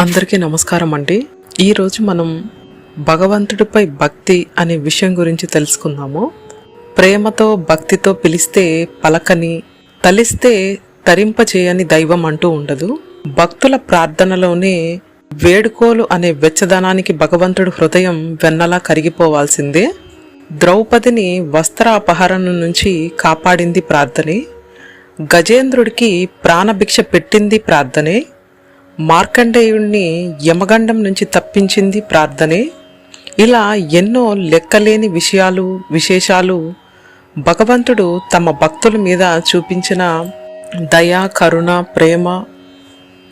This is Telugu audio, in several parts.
అందరికీ నమస్కారం అండి. ఈరోజు మనం భగవంతుడిపై భక్తి అనే విషయం గురించి తెలుసుకుందాము. ప్రేమతో భక్తితో పిలిస్తే పలకని తలిస్తే తరింపచేయని దైవం అంటూ ఉండదు. భక్తుల ప్రార్థనలోనే వేడుకోలు అనే వెచ్చదనానికి భగవంతుడి హృదయం వెన్నలా కరిగిపోవాల్సిందే. ద్రౌపదిని వస్త్ర అపహరణ నుంచి కాపాడింది ప్రార్థనే. గజేంద్రుడికి ప్రాణభిక్ష పెట్టింది ప్రార్థనే. మార్కండేయుణ్ణి యమగండం నుంచి తప్పించింది ప్రార్థనే. ఇలా ఎన్నో లెక్కలేని విషయాలు విశేషాలు భగవంతుడు తమ భక్తుల మీద చూపించిన దయ కరుణ ప్రేమ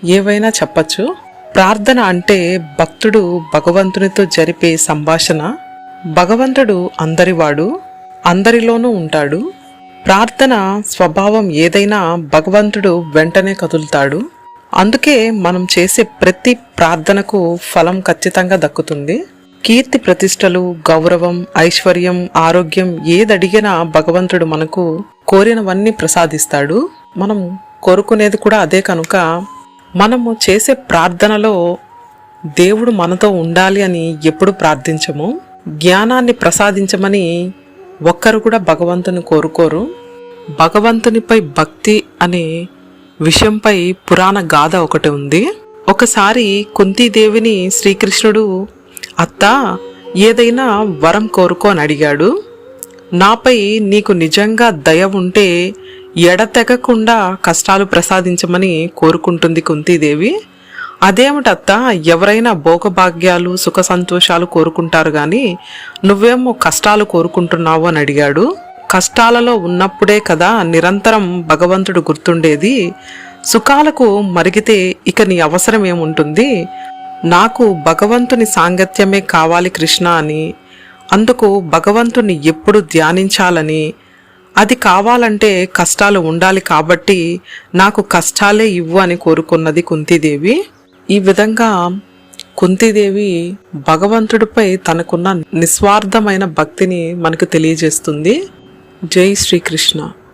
ఏవైనా చెప్పచ్చు? ప్రార్థన అంటే భక్తుడు భగవంతునితో జరిపే సంభాషణ. భగవంతుడు అందరివాడు అందరిలోనూ ఉంటాడు. ప్రార్థన స్వభావం ఏదైనా భగవంతుడు వెంటనే కదులుతాడు. అందుకే మనం చేసే ప్రతి ప్రార్థనకు ఫలం ఖచ్చితంగా దక్కుతుంది. కీర్తి ప్రతిష్టలు గౌరవం ఐశ్వర్యం ఆరోగ్యం ఏదడిగినా భగవంతుడు మనకు కోరినవన్నీ ప్రసాదిస్తాడు. మనం కోరుకునేది కూడా అదే కనుక మనము చేసే ప్రార్థనలో దేవుడు మనతో ఉండాలి అని ఎప్పుడు ప్రార్థించము. జ్ఞానాన్ని ప్రసాదించమని ఒక్కరు కూడా భగవంతుని కోరుకోరు. భగవంతునిపై భక్తి అనే విషయంపై పురాణ గాథ ఒకటి ఉంది. ఒకసారి కుంతీదేవిని శ్రీకృష్ణుడు అత్త ఏదైనా వరం కోరుకో అని అడిగాడు. నాపై నీకు నిజంగా దయ ఉంటే ఎడతెగకుండా కష్టాలు ప్రసాదించమని కోరుకుంటుంది కుంతీదేవి. అదేమిటత్త ఎవరైనా భోగభాగ్యాలు సుఖ సంతోషాలు కోరుకుంటారు కానీ నువ్వేమో కష్టాలు కోరుకుంటున్నావు అని అడిగాడు. కష్టాలలో ఉన్నప్పుడే కదా నిరంతరం భగవంతుడు గుర్తుండేది. సుఖాలకు మరిగితే ఇక నీ అవసరం ఏముంటుంది? నాకు భగవంతుని సాంగత్యమే కావాలి కృష్ణ అని అందుకు భగవంతుని ఎప్పుడు ధ్యానించాలని. అది కావాలంటే కష్టాలు ఉండాలి కాబట్టి నాకు కష్టాలే ఇవ్వు అని కోరుకున్నది కుంతీదేవి. ఈ విధంగా కుంతీదేవి భగవంతుడిపై తనకున్న నిస్వార్థమైన భక్తిని మనకు తెలియజేస్తుంది. जय श्री कृष्णा।